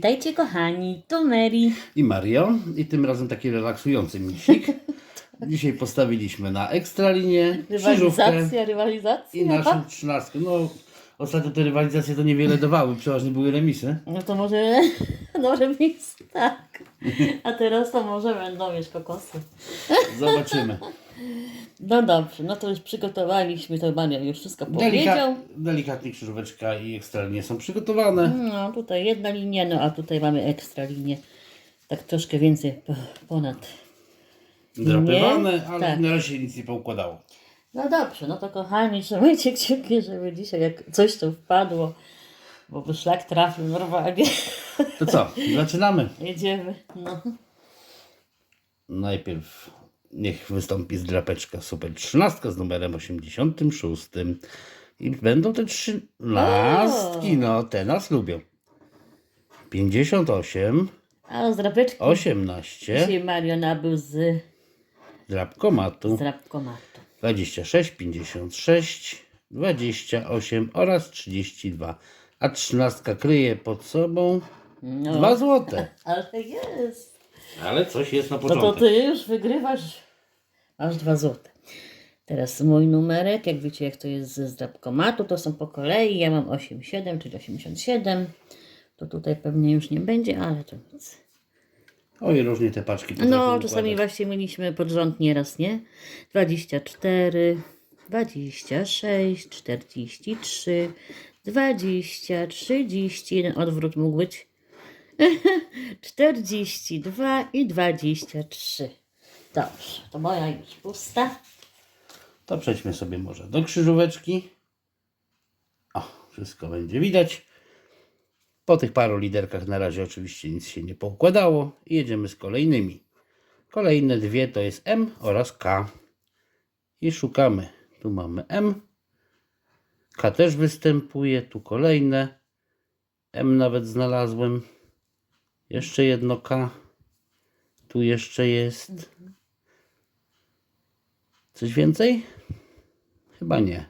Witajcie kochani, to Mary. i Mario. I tym razem taki relaksujący miksik. Dzisiaj postawiliśmy na ekstralinię, krzyżówkę Rywalizacja, rywalizacja. i naszą trzynastkę. No, ostatnio te rywalizacje to niewiele dawały, przeważnie były remisy. No to może, może być tak. A teraz to może będą mieć kokosy. Zobaczymy. No dobrze, no to już przygotowaliśmy, to Maria już wszystko powiedział. Delika, delikatnie krzyżóweczka i ekstralinie są przygotowane. No tutaj jedna linia, no a tutaj mamy ekstra linię. Tak troszkę więcej po- ponad. Drapywane, ale Tak. na razie nic nie poukładało. No dobrze, no to kochani, trzymajcie kciuki, żeby dzisiaj jak coś tu wpadło, bo by szlak trafił normalnie. To co, zaczynamy. Jedziemy, no. Najpierw niech wystąpi zdrapeczka Super 13 z numerem 86. I będą te trzynastki, no te nas lubią. 58, A z drapeczki 18, dzisiaj Mario nabył z, drapkomatu, z drapkomatu. 26, 56, 28 oraz 32. A trzynastka kryje pod sobą No, 2 złote. ale jest. Ale coś jest na No to ty już wygrywasz. Masz dwa złote. Teraz mój numerek, jak wiecie jak to jest ze zdrabkomatu, to są po kolei. Ja mam 87, czyli 87. To tutaj pewnie już nie będzie, ale to nic. Oj, różnie te paczki No, czasami układać. właśnie mieliśmy pod rząd nieraz, nie? 24, 26, 43, 20, 31, odwrót mógł być. 42 i 23. Dobrze, to moja już pusta. To przejdźmy sobie może do krzyżóweczki. O, wszystko będzie widać. Po tych paru liderkach na razie oczywiście nic się nie poukładało. I jedziemy z kolejnymi. Kolejne dwie to jest M oraz K. I szukamy. Tu mamy M. K też występuje. Tu kolejne. M nawet znalazłem. Jeszcze jedno K. Tu jeszcze jest. Coś więcej? Chyba nie.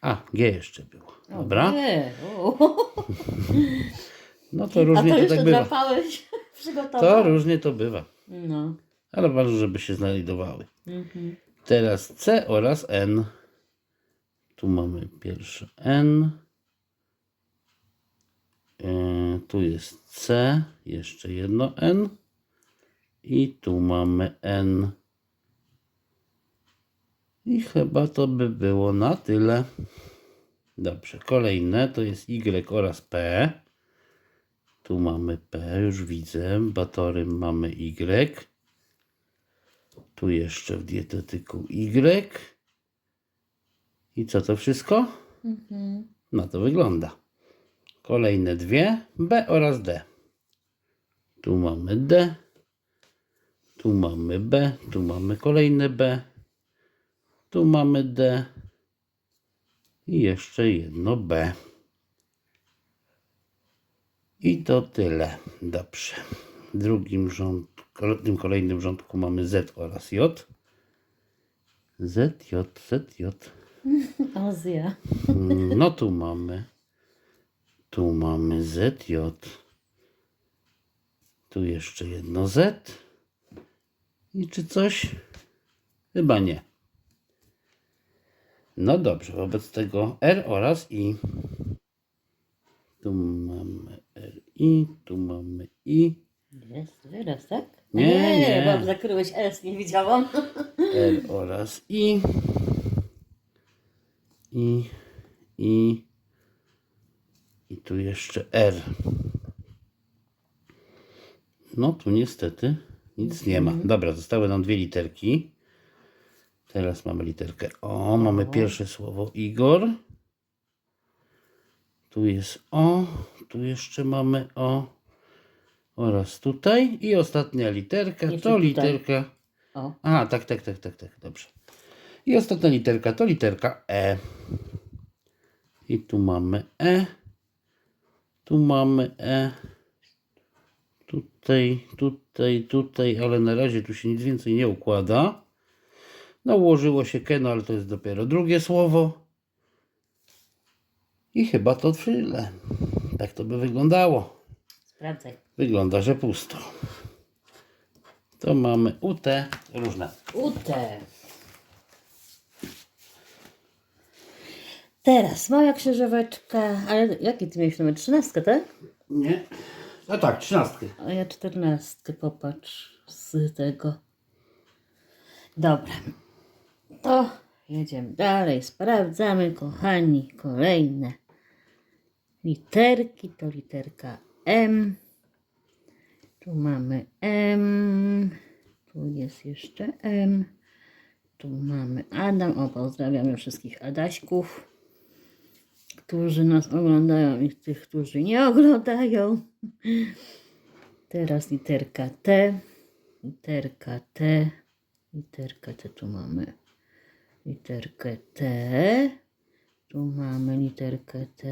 A, G jeszcze było. Dobra. Nie. No to A różnie to to już tak to bywa. drapałeś, To różnie to bywa. No. Ale ważne, żeby się znajdowały. Mhm. Teraz C oraz N. Tu mamy pierwsze N. E, tu jest C. Jeszcze jedno N. I tu mamy N. I chyba to by było na tyle. Dobrze, kolejne to jest Y oraz P. Tu mamy P, już widzę. Batorym mamy Y. Tu jeszcze w dietetyku Y. I co to wszystko? Mhm. No to wygląda. Kolejne dwie, B oraz D. Tu mamy D. Tu mamy B. Tu mamy kolejne B. Tu mamy D. I jeszcze jedno B. I to tyle. Dobrze. W drugim rządku, tym kolejnym rządku mamy Z oraz J. Z, J, Z, J. Azja. Mm, No tu mamy. Tu mamy ZJ. Tu jeszcze jedno Z. I czy coś? Chyba nie. No dobrze, wobec tego R oraz I. Tu mamy R I, tu mamy I. Jest wyraz, tak? Nie, nie. bo zakryłeś S, nie widziałam. R oraz I. I. I. I tu jeszcze R. No tu niestety nic nie ma. Dobra, zostały nam dwie literki. Teraz mamy literkę O. Mamy pierwsze słowo Igor. Tu jest O. Tu jeszcze mamy O. Oraz tutaj. I ostatnia literka Jeszcze to tutaj. literka O, a, tak, tak, tak, tak, tak, dobrze. I ostatnia literka to literka E. I tu mamy E. Tu mamy E. Tutaj, tutaj, tutaj, ale na razie tu się nic więcej nie układa. Ułożyło się Keno, ale to jest dopiero drugie słowo. I chyba to tyle. Tak to by wyglądało. Sprawdzaj. Wygląda, że pusto. To mamy UT różne. Ute. Teraz moja krzyżóweczka, ale jaki ty miałeś numer? Trzynastkę, tak? Nie? No tak, trzynastkę. A ja czternastkę, popatrz, z tego. Dobra, to jedziemy dalej, sprawdzamy, kochani, kolejne literki, to literka M. Tu mamy M, tu jest jeszcze M, tu mamy Adam, o pozdrawiamy wszystkich Adaśków, którzy nas oglądają i tych, którzy nie oglądają. Teraz literka T, literka T, literka T, tu mamy literkę T, tu mamy literkę T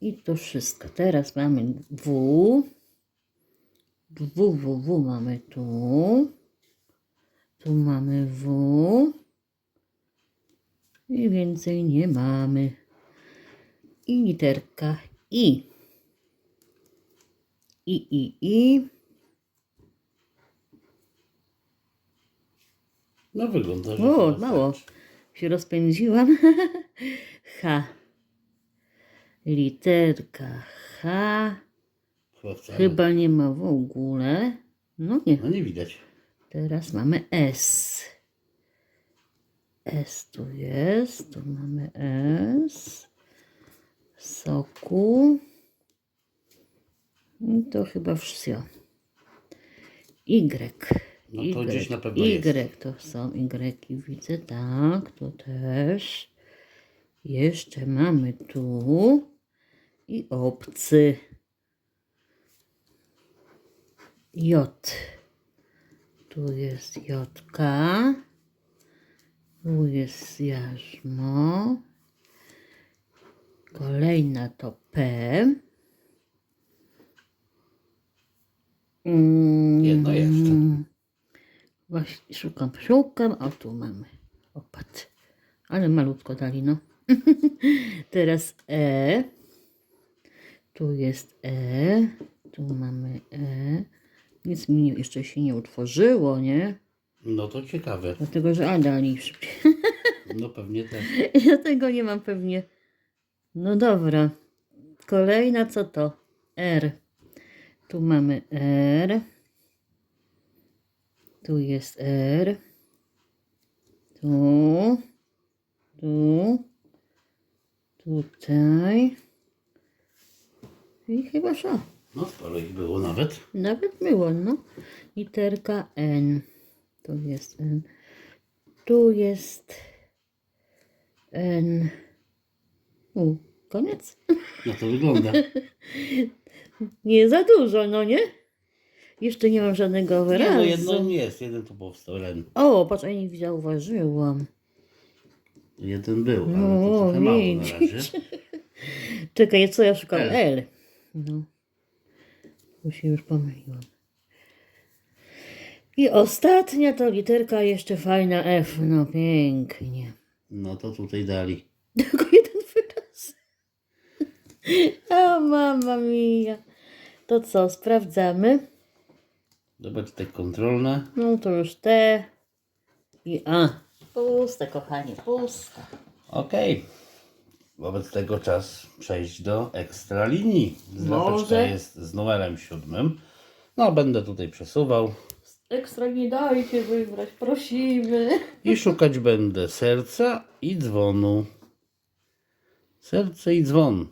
i to wszystko. Teraz mamy W, W, W, W mamy tu, tu mamy W i więcej nie mamy. I literka I. I, i, i. No wygląda, że O, mało. starczy. Się rozpędziłam. H. Literka H. Chyba wcale. Chyba nie ma w ogóle. No nie. No nie widać. Teraz mamy S. S tu jest. Tu mamy S. Soku. I to chyba wszystko. Y. No to gdzieś na pewno y, jest. to są Y, widzę, tak, to też. Jeszcze mamy tu i obcy. J. Tu jest Jotka. Tu jest jarzmo. Kolejna to P. Mm, Jedno jeszcze. Właśnie szukam, szukam. O, tu mamy. Opad. Ale malutko dali, no. Teraz E. Tu jest E. Tu mamy E. Nic mi jeszcze się nie utworzyło, nie? No to ciekawe. Dlatego, że A dali szybciej. No pewnie też. Ja tego nie mam pewnie. No dobra. Kolejna co to? R. Tu mamy R. Tu jest R. Tu. Tu. Tutaj. I chyba szło. No sporo ich było nawet. Nawet było, no. Literka N. Tu jest N. Tu jest N. U, koniec. No to wygląda. Nie za dużo, no nie? Jeszcze nie mam żadnego Nie, wyrazu. no jedno jest. Jeden tu powstał. Len. O, patrz, a nie zauważyłam. Jeden był, ale to No, trochę mało na razie. Czekaj, co ja szukam? L. L. No. Tu się już pomyliłam. I ostatnia to literka jeszcze fajna F. No pięknie. No to tutaj dali. Tylko jeden wyraz. O, mama mia. To co, sprawdzamy? Zobacz te kontrolne. No to już T i A. Puste, kochanie, puste. Okej. Wobec tego czas przejść do ekstra linii. Może. jest z numerem siódmym. No, będę tutaj przesuwał Ekstra nie dajcie wybrać, prosimy. i szukać będę serca i dzwonu. Serce i dzwon.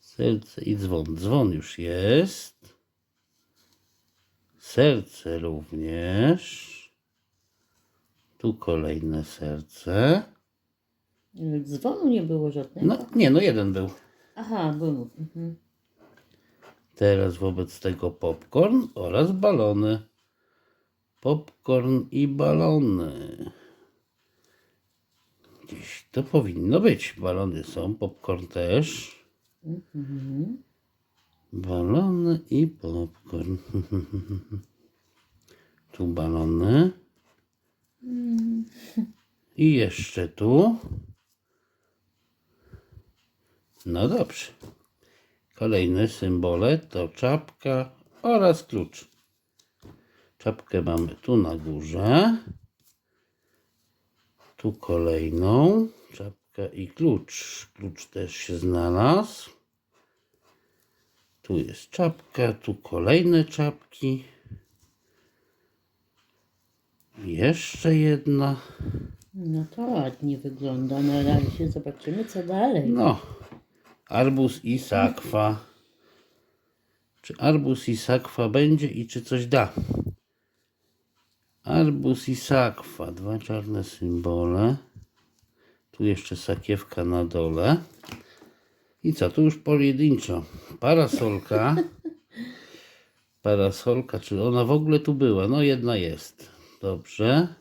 Serce i dzwon. Dzwon już jest. Serce również. Tu kolejne serce. Dzwonu nie było żadnego. No, nie, no jeden był. Aha, był. Mhm. Teraz wobec tego popcorn oraz balony. Popcorn i balony. Gdzieś to powinno być. Balony są, popcorn też. Balony i popcorn. Tu balony. I jeszcze tu. No dobrze. Kolejne symbole to czapka oraz klucz. Czapkę mamy tu na górze. Tu kolejną czapkę i klucz. Klucz też się znalazł. Tu jest czapka, tu kolejne czapki. Jeszcze jedna. No to ładnie wygląda. Na razie zobaczymy co dalej. No, arbuz i sakwa. Czy arbuz i sakwa będzie i czy coś da? Arbuz i sakwa, dwa czarne symbole. Tu jeszcze sakiewka na dole. I co, tu już pojedynczo. Parasolka. Parasolka, czy ona w ogóle tu była? No jedna jest. Dobrze.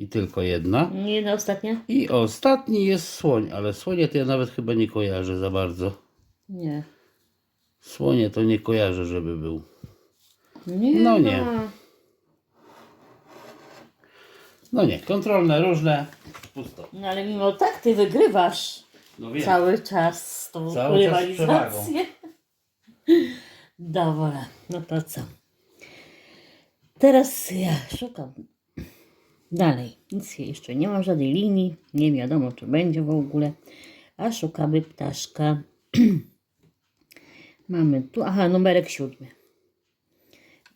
I tylko jedna. Nie na ostatnia? I ostatni jest słoń, ale słonie to ja nawet chyba nie kojarzę za bardzo. Nie. Słonie to nie kojarzę, żeby był. Nie No nie. No nie, kontrolne, różne, pusto. No ale mimo tak ty wygrywasz No wiem. cały czas z tą Cały czas z rywalizację. Dobra, no to co? Teraz ja szukam dalej. Nic jeszcze nie mam żadnej linii. Nie wiadomo, czy będzie w ogóle. A szukamy ptaszka. mamy tu, aha, numerek siódmy.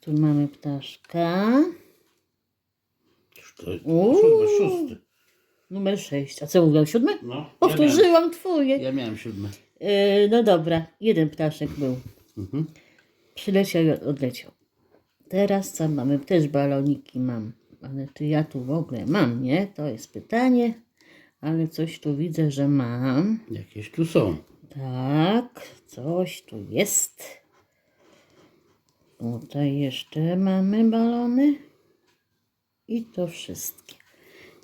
Tu mamy ptaszka. To Uuu. siódmy, szósty. Numer sześć. A co mówił siódmy? No, ja miałem, Powtórzyłam twoje. ja miałem siódmy. Yy, no dobra, jeden ptaszek był. Mhm. Przyleciał i odleciał. Teraz co mamy? Też baloniki mam. Ale czy ja tu w ogóle mam, nie? To jest pytanie. Ale coś tu widzę, że mam. Jakieś tu są. Tak, coś tu jest. Tutaj jeszcze mamy balony. I to wszystkie.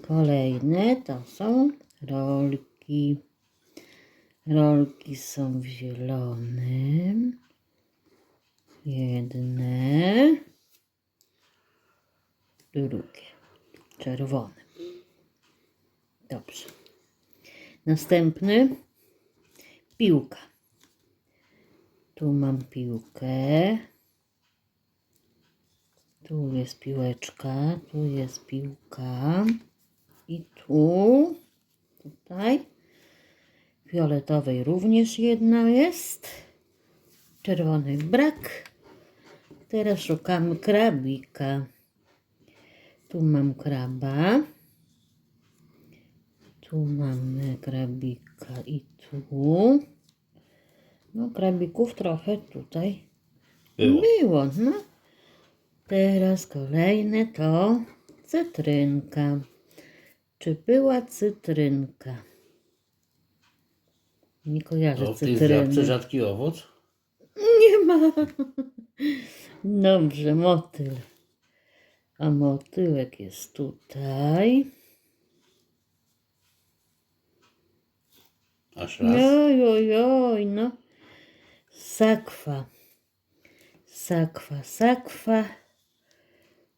Kolejne to są rolki. Rolki są w zielonym. Jedne. Drugie. Czerwonym. Dobrze. Następny. Piłka. Tu mam piłkę. Tu jest piłeczka, tu jest piłka. I tu, tutaj, fioletowej również jedna jest. Czerwonej brak. Teraz szukamy krabika. Tu mam kraba. Tu mamy krabika i tu. No, krabików trochę tutaj Było. było, no. Teraz kolejne to cytrynka. Czy była cytrynka? Nie kojarzę To w tej cytryny. zjawce rzadki owoc. Nie ma. Dobrze, motyl. A motyłek jest tutaj. Aż raz. Oj, oj, oj, no. Sakwa. Sakwa, sakwa.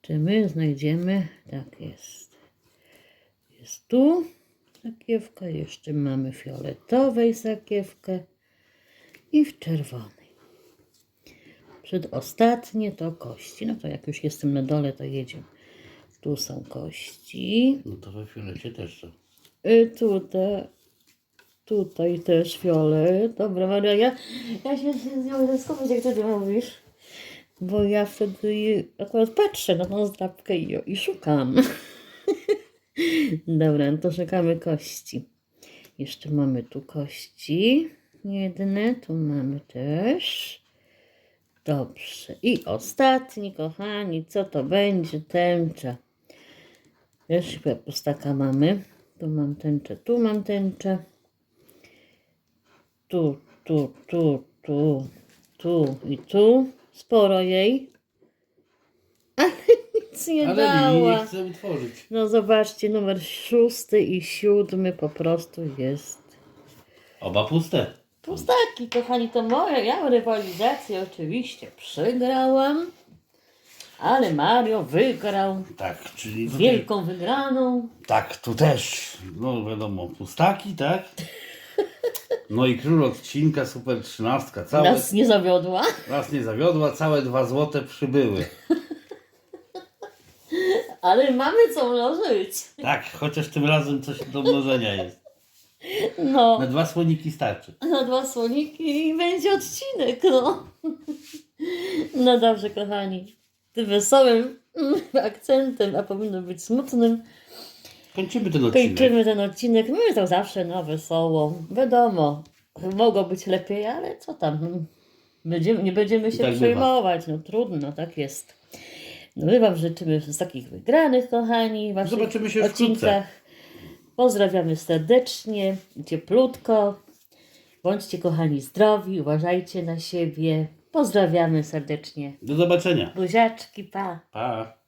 Czy my znajdziemy? Tak jest. Jest tu sakiewka. Jeszcze mamy fioletowej sakiewkę. I w czerwonej. Przedostatnie to kości. No to jak już jestem na dole, to jedziemy. Tu są kości. No to we fiolecie też są. Y, tutaj, tutaj też fiolet. Dobra, Maria, ja, ja się z nią zaskoczyć, jak ty to mówisz. Bo ja wtedy akurat patrzę na tą zdrabkę i, i szukam. Dobra, no to szukamy kości. Jeszcze mamy tu kości jedne, tu mamy też. Dobrze. I ostatni, kochani, co to będzie? Tęcza. Też chyba pustaka mamy. Tu mam tęczę, tu mam tęczę. Tu, tu, tu, tu, tu i tu. Sporo jej. Ale nic nie Ale dała. nie chcę utworzyć. No zobaczcie, numer szósty i siódmy po prostu jest. Oba puste. Pustaki, kochani, to moja, ja rywalizację oczywiście przegrałam, ale Mario wygrał Tak, czyli tutaj, wielką wygraną. tak, tu też, no wiadomo, pustaki, tak? No i król odcinka, super trzynastka. Całe, Nas nie zawiodła. raz nie zawiodła, całe dwa złote przybyły. Ale mamy co mnożyć. Tak, chociaż tym razem coś do mnożenia jest. No, Na dwa słoniki starczy. na dwa słoniki i będzie odcinek, no. No dobrze, kochani. Tym wesołym akcentem, a powinno być smutnym, Kończymy ten odcinek. kończymy ten odcinek. My to zawsze na wesoło. Wiadomo, mogło być lepiej, ale co tam. Będziemy, nie będziemy się Tak bywa. przejmować. No trudno, tak jest. No my Wam życzymy z takich wygranych, kochani, w Zobaczymy się wkrótce. odcinkach. Pozdrawiamy serdecznie, cieplutko. Bądźcie kochani zdrowi, uważajcie na siebie. Pozdrawiamy serdecznie. Do zobaczenia. Buziaczki, pa. Pa.